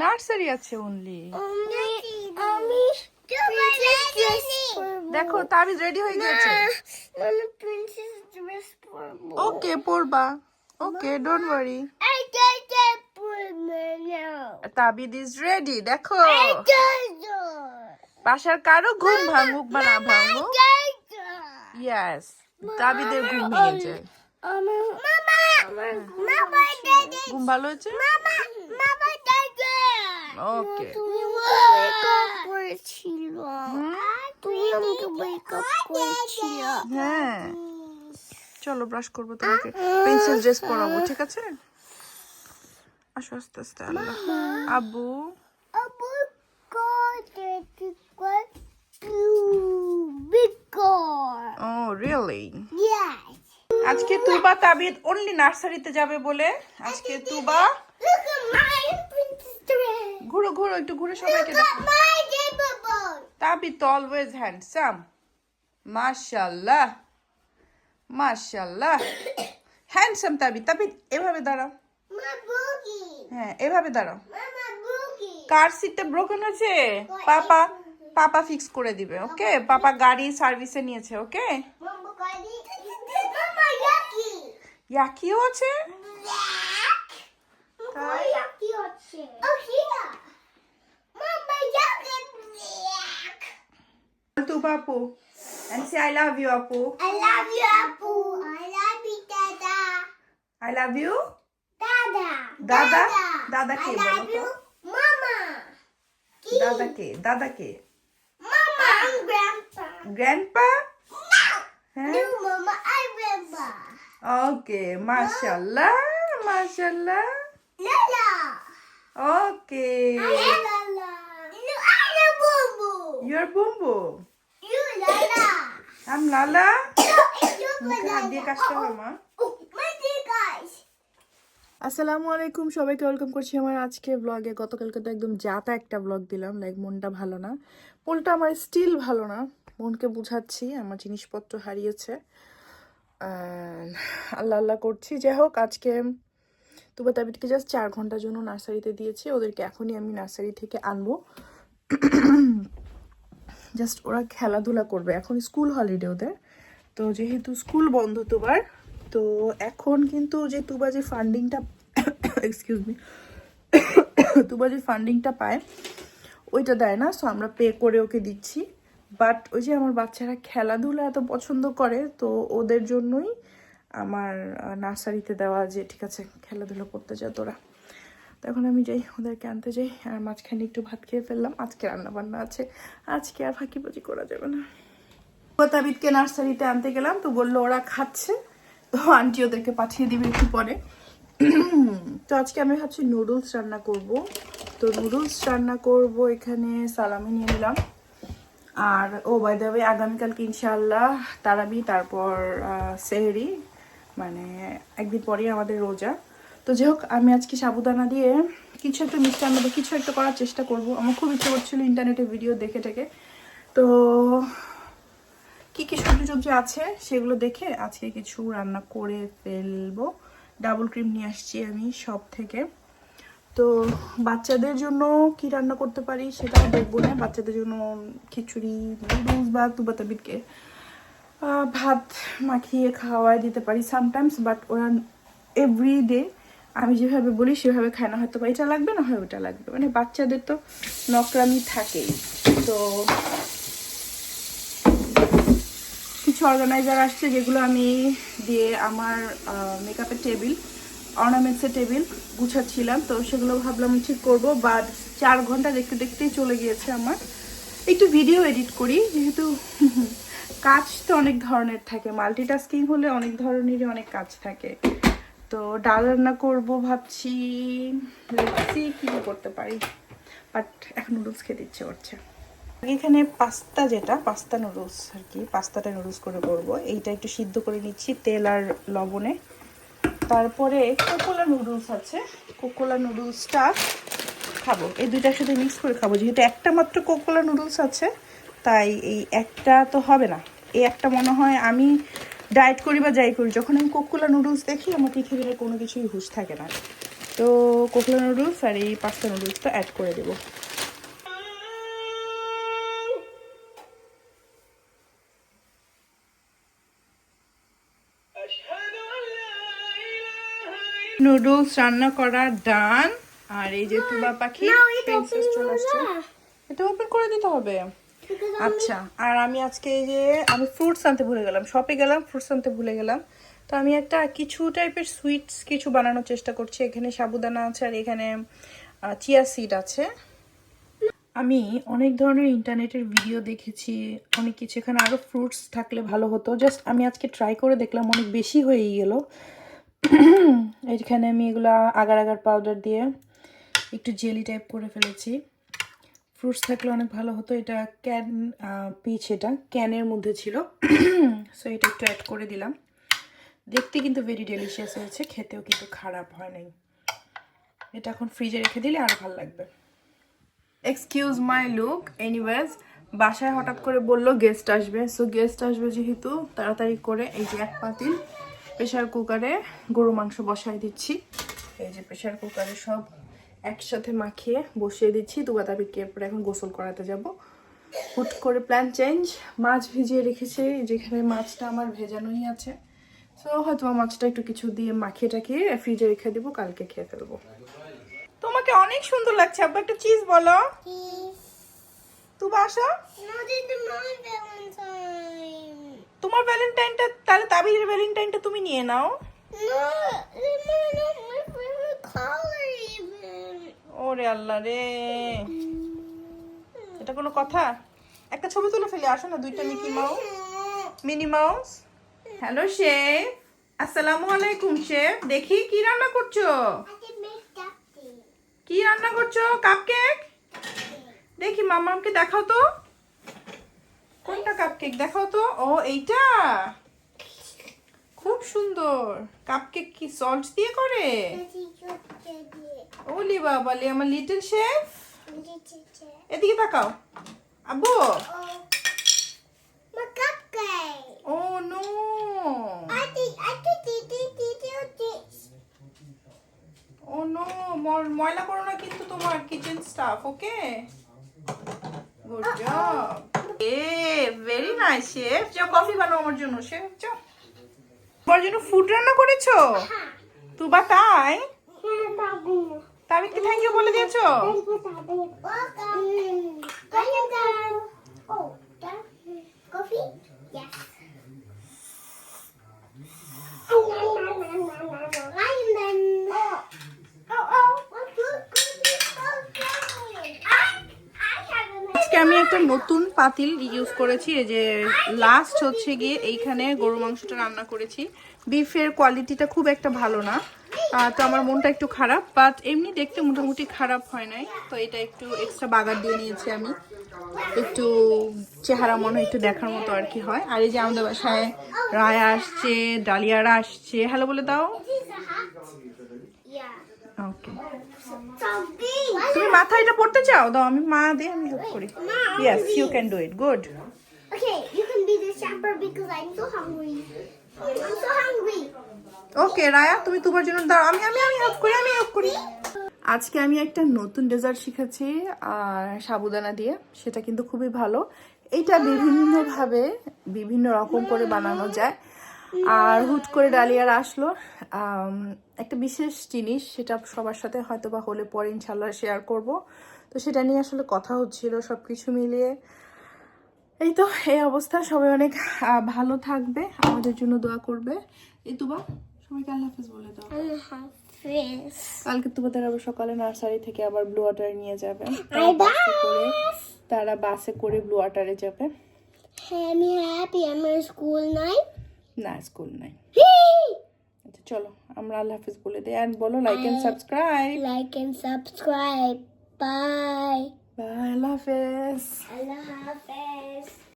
Nursery আছে only দেখো তাবিজ রেডি হয়ে গেছে ওকে পড়বা okay don't worry. Tabid is ready দেখো। বাসার কারও ঘুম ভাঙুক বা না ভাঙুক। ইয়েস তাবিদের ঘুম ভেঙেছে ঘুম ভালো হয়েছে. ওকে তুমি wake up করেছিল তুমি আমাকে wake up করেছিল হ্যাঁ চলো ব্রাশ করব তোমাকে পেন্সিল ড্রেস পরাবো ঠিক আছে আসো আস্তে আস্তে আল্লাহ আব্বু আবু কোটে কোট big ও রিয়েলি yes. আজকে তুবা তাবিদ অনলি নার্সারিতে যাবে বলে আজকে তুবা ঘুরো ঘুরো একটু ঘুরে সবাইকে তো অলওয়েজ হ্যান্ডসাম মাশাল্লাহ মাশাল্লাহ হ্যান্ডসাম তাবি তাবিদ এভাবে দাঁড়াও। হ্যাঁ এভাবে দাঁড়াও। কার সিটটা ব্রোকেন হয়েছে? পাপা পাপা ফিক্স করে দিবে ওকে পাপা গাড়ি সার্ভিসে নিয়েছে ওকে ইয়াকিও আছে. তু বাপু and say I love you আপু I love you Apu I love you Dada I love you Dada দাদা দাদা কে I বলো love তো you Mama দাদা কে দাদা কে Mama and Grandpa গ্র্যান্ডপা হ্যাঁ No Mama I remember okay মাশাল্লাহ মাশাল্লাহ Lala okay Lala You are the boo boo your বুম্বু You Lala আম লালা হাত দিয়ে কাজটা হয় মা। আসসালামু আলাইকুম সবাইকে ওয়েলকাম করছি আমার আজকে ব্লগে গতকালকে তো একদম যাতা একটা ব্লগ দিলাম লাইক মনটা ভালো না। মনটা আমার স্টিল ভালো না মনকে বুঝাচ্ছি আমার জিনিসপত্র হারিয়েছে। আল্লাহ আল্লাহ করছি। যাই হোক আজকে তুবা তাবিদকে জাস্ট চার ঘণ্টার জন্য নার্সারিতে দিয়েছি ওদেরকে এখনই আমি নার্সারি থেকে আনব। জাস্ট ওরা খেলাধুলা করবে। এখন স্কুল হলিডে ওদের। তো যেহেতু স্কুল বন্ধ তুবার তো এখন কিন্তু যে তুবা যে ফান্ডিংটা এক্সকিউজ মি তুবা যে ফান্ডিংটা পায়, ওইটা দেয় না। সো আমরা পে করে ওকে দিচ্ছি। বাট ওই যে আমার বাচ্চারা খেলাধুলা এত পছন্দ করে, তো ওদের জন্যই আমার নার্সারিতে দেওয়া যে, ঠিক আছে, খেলাধুলা করতে যা তোরা। তো এখন আমি যাই, ওদেরকে আনতে যাই। আর মাঝখানে একটু ভাত খেয়ে ফেললাম। আজকে রান্না বান্না আছে। আজকে আর ফাঁকি ফাঁকিবাজি করা যাবে না। তাবিদকে নার্সারিতে আনতে গেলাম। তো বলল ওরা খাচ্ছে। তো আন্টি ওদেরকে পাঠিয়ে দিবে একটু পরে। তো আজকে আমি ভাবছি নুডলস রান্না করব। তো নুডলস রান্না করব এখানে সালামি নিয়ে নিলাম। আর, ও বাই দ্য আগামীকালকে ইনশাল্লাহ তারাবি, তারপর সেহরি মানে একদিন পরেই আমাদের রোজা। তো যাই হোক, আমি আজকে সাবুদানা দিয়ে কিছু একটা মিষ্টান্ন বা কিছু একটা করার চেষ্টা করব। আমার খুব ইচ্ছে করছিল ইন্টারনেটে ভিডিও দেখে টেকে। তো কি কি সবজি সবজি আছে সেগুলো দেখে আজকে কিছু রান্না করে ফেলব। ডাবল ক্রিম নিয়ে আসছি আমি সব থেকে। তো বাচ্চাদের জন্য কি রান্না করতে পারি সেটাও দেখব না। বাচ্চাদের জন্য খিচুড়ি, নুডলস বা তুবাতাবিদকে ভাত মাখিয়ে খাওয়াই দিতে পারি সামটাইমস বাট ওরা এভরি ডে আমি যেভাবে বলি সেভাবে খায় না হয়তো বা এটা লাগবে, না হয় ওটা লাগবে। মানে বাচ্চাদের তো নকরামি থাকেই। তো কিছু অর্গানাইজার আসছে যেগুলো আমি দিয়ে আমার মেকআপের টেবিল অর্নামেন্টসের টেবিল গুছাচ্ছিলাম। তো সেগুলো ভাবলাম ঠিক করব বাট চার ঘণ্টা দেখতে দেখতেই চলে গিয়েছে আমার। একটু ভিডিও এডিট করি, যেহেতু কাজ তো অনেক ধরনের থাকে। মাল্টিটাস্কিং হলে অনেক ধরনেরই অনেক কাজ থাকে। তো ডাল রান্না করব ভাবছি। দেখছি কী করতে পারি। বাট এখন নুডলস খেতে ইচ্ছে করছে। এখানে পাস্তা যেটা, পাস্তা নুডলস আর কি, পাস্তাটা নুডলস করে করব। এইটা একটু সিদ্ধ করে নিচ্ছি তেল আর লবণে। তারপরে কোকোলা নুডলস আছে। কোকোলা নুডলসটা খাব। এই দুইটার সাথে মিক্স করে খাব। যেহেতু একটা মাত্র কোকোলা নুডলস আছে, তাই এই একটা তো হবে না। এই একটা মনে হয় আমি ডায়েট করি বা যাই করি যখন আমি কোকোলা নুডলস দেখি আমার পৃথিবীর কোনো কিছুই হুশ থাকে না। তো কোকলা নুডলস আর এই পাস্তা নুডলসটা অ্যাড করে দেবো। নুডলস রান্না করা ডান আর এই যে তুবা পাখি চলে আসছে। এটা ওপেন করে দিতে হবে। আচ্ছা আর আমি আজকে এই যে আমি ফ্রুটস আনতে ভুলে গেলাম শপে গেলাম ফ্রুটস আনতে ভুলে গেলাম। তো আমি একটা কিছু টাইপের সুইটস কিছু বানানোর চেষ্টা করছি। এখানে সাবুদানা আছে আর এখানে চিয়া সিড আছে। আমি অনেক ধরনের ইন্টারনেটের ভিডিও দেখেছি, অনেক কিছু। এখানে আরও ফ্রুটস থাকলে ভালো হতো। জাস্ট আমি আজকে ট্রাই করে দেখলাম, অনেক বেশি হয়েই গেল। এখানে আমি এগুলো আগার আগার পাউডার দিয়ে একটু জেলি টাইপ করে ফেলেছি। ফ্রুটস থাকলে অনেক ভালো হতো। এটা ক্যান পিচ এটা, ক্যানের মধ্যে ছিল। সো এটা একটু অ্যাড করে দিলাম। দেখতে কিন্তু ভেরি ডেলিশিয়াস হয়েছে, খেতেও কিন্তু খারাপ হয় নাই। এটা এখন ফ্রিজে রেখে দিলে আরও ভালো লাগবে। এক্সকিউজ মাই লুক এনিওয়েজ বাসায় হঠাৎ করে বলল গেস্ট আসবে। সো গেস্ট আসবে যেহেতু, তাড়াতাড়ি করে এই যে এক পাতিল প্রেশার কুকারে গরু মাংস বসাই দিচ্ছি। এই যে প্রেশার কুকারে সব একসাথে মাখিয়ে বসিয়ে দিচ্ছি। দুবা তাবিকে এরপরে এখন গোসল করাতে যাব। হুট করে প্ল্যান চেঞ্জ মাছ ভিজিয়ে রেখেছি যেখানে মাছটা আমার ভেজানোই আছে। সো হয়তো মাছটা একটু কিছু দিয়ে মাখিয়ে টাখিয়ে ফ্রিজে রেখে দেবো কালকে খেয়ে ফেলব। তোমাকে অনেক সুন্দর লাগছে। আব্বা একটা চিজ বলো। তুমি আসো. তোমার ভ্যালেন্টাইনটা তাহলে তাবিজের ভ্যালেন্টাইনটা তুমি নিয়ে নাও। ওরে আল্লাহ রে। এটা কোনো কথা? একটা ছবি তুলে ফেলে, আসো না, দুইটা Mickey Mouse. Minnie Mouse. Hello, chef. আসসালামু আলাইকুম, শেফ। দেখি, কি রান্না করছ. কি রান্না করছ? কাপকেক? দেখি, মামামকে দেখাও তো। কোনটা কাপকেক? দেখাও তো। ও, এইটা? খুব সুন্দর। কাপকেক কি সল্ট দিয়ে করে? ওলি বাবালি আমার লিটল শেফ এদিকে তাকাও। আব্বু। My oh no. O no ময়লা করো না কিন্তু তোমার kitchen staff okay good job a very nice chef যাও কফি বানাও আমার জন্য শেফ যাও। আমার জন্য ফুড রান্না করেছ? তুবা তাই? তাবিদ কি থ্যাংক ইউ বলে দিয়েছ? পাতিল ইউজ করেছি। এই যে লাস্ট হচ্ছে গিয়ে এইখানে গরু মাংসটা রান্না করেছি। বিফের কোয়ালিটিটা খুব একটা ভালো না। তো আমার মনটা একটু খারাপ বাট এমনি দেখতে মোটামুটি খারাপ হয় নাই। তো এটা একটু এক্সট্রা বাগার দিয়ে নিয়েছি আমি। একটু চেহারা মনে হয় একটু দেখার মতো আর কি হয়। আর এই যে আমাদের বাসায় রায়া আসছে ডালিয়ারা আসছে। হ্যালো বলে দাও. ওকে. তুমি মাথায় এটা পড়তে চাও? দাও আমি মা দিয়ে আমি হেল্প করি। Yes you can do it good Okay, you can be the shepherd because I'm so hungry. I'm so hungry. Okay Raya তুমি তোমার জন্য দাও। আমি আমি আমি হেল্প করি আমি হেল্প করি। আজকে আমি একটা নতুন ডেজার্ট শিখেছি আর সাবুদানা দিয়ে। সেটা কিন্তু খুবই ভালো। এটা বিভিন্নভাবে বিভিন্ন রকম করে বানানো যায়। আর হুট করে ডালিয়ার আসলো। একটা বিশেষ জিনিস সেটা সবার সাথে হয়তো বা হলে পরে ইনশাল্লাহ শেয়ার করব। তো সেটা নিয়ে আসলে কথা হচ্ছিল সব কিছু মিলিয়ে। এই তো এই অবস্থা। সবাই অনেক ভালো থাকবে আমাদের জন্য দোয়া করবে। এই তো বা সবাইকে আল্লাহ হাফেজ বলে দাও. কালকে তোমাদের আবার সকালে নার্সারি থেকে আবার ব্লু ওয়াটার নিয়ে যাবে। তারা বাসে করে ব্লু ওয়াটারে যাবে। I'm happy. I'm in school night. না স্কুল নাই। আচ্ছা চলো আমরা আল্লাহ হাফিজ বলে দিই। অ্যান্ড বলো like and subscribe like and subscribe bye bye আল্লাহ হাফেজ। আল্লাহ Hafiz.